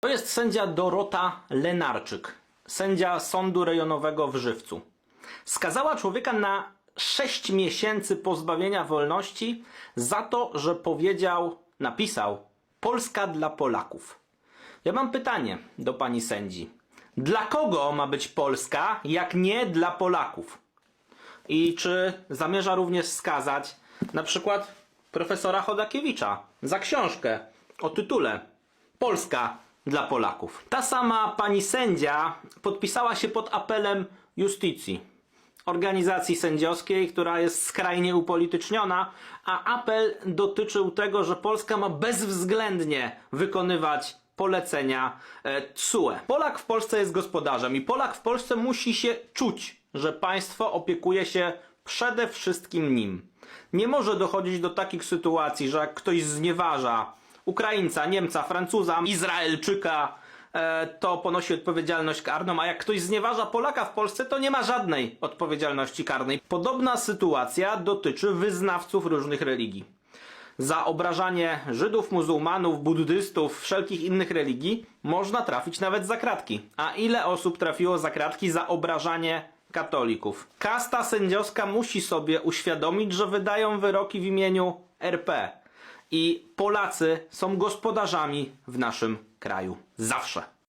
To jest sędzia Dorota Lenarczyk, sędzia Sądu Rejonowego w Żywcu. Skazała człowieka na 6 miesięcy pozbawienia wolności za to, że powiedział, napisał Polska dla Polaków. Ja mam pytanie do pani sędzi. Dla kogo ma być Polska, jak nie dla Polaków? I czy zamierza również skazać na przykład profesora Chodakiewicza za książkę o tytule Polska dla Polaków? Ta sama pani sędzia podpisała się pod apelem Justicji, organizacji sędziowskiej, która jest skrajnie upolityczniona, a apel dotyczył tego, że Polska ma bezwzględnie wykonywać polecenia e, TSUE. Polak w Polsce jest gospodarzem i Polak w Polsce musi się czuć, że państwo opiekuje się przede wszystkim nim. Nie może dochodzić do takich sytuacji, że jak ktoś znieważa Ukraińca, Niemca, Francuza, Izraelczyka, e, to ponosi odpowiedzialność karną, a jak ktoś znieważa Polaka w Polsce, to nie ma żadnej odpowiedzialności karnej. Podobna sytuacja dotyczy wyznawców różnych religii. Za obrażanie Żydów, muzułmanów, buddystów, wszelkich innych religii można trafić nawet za kratki. A ile osób trafiło za kratki za obrażanie katolików? Kasta sędziowska musi sobie uświadomić, że wydają wyroki w imieniu RP. I Polacy są gospodarzami w naszym kraju. Zawsze.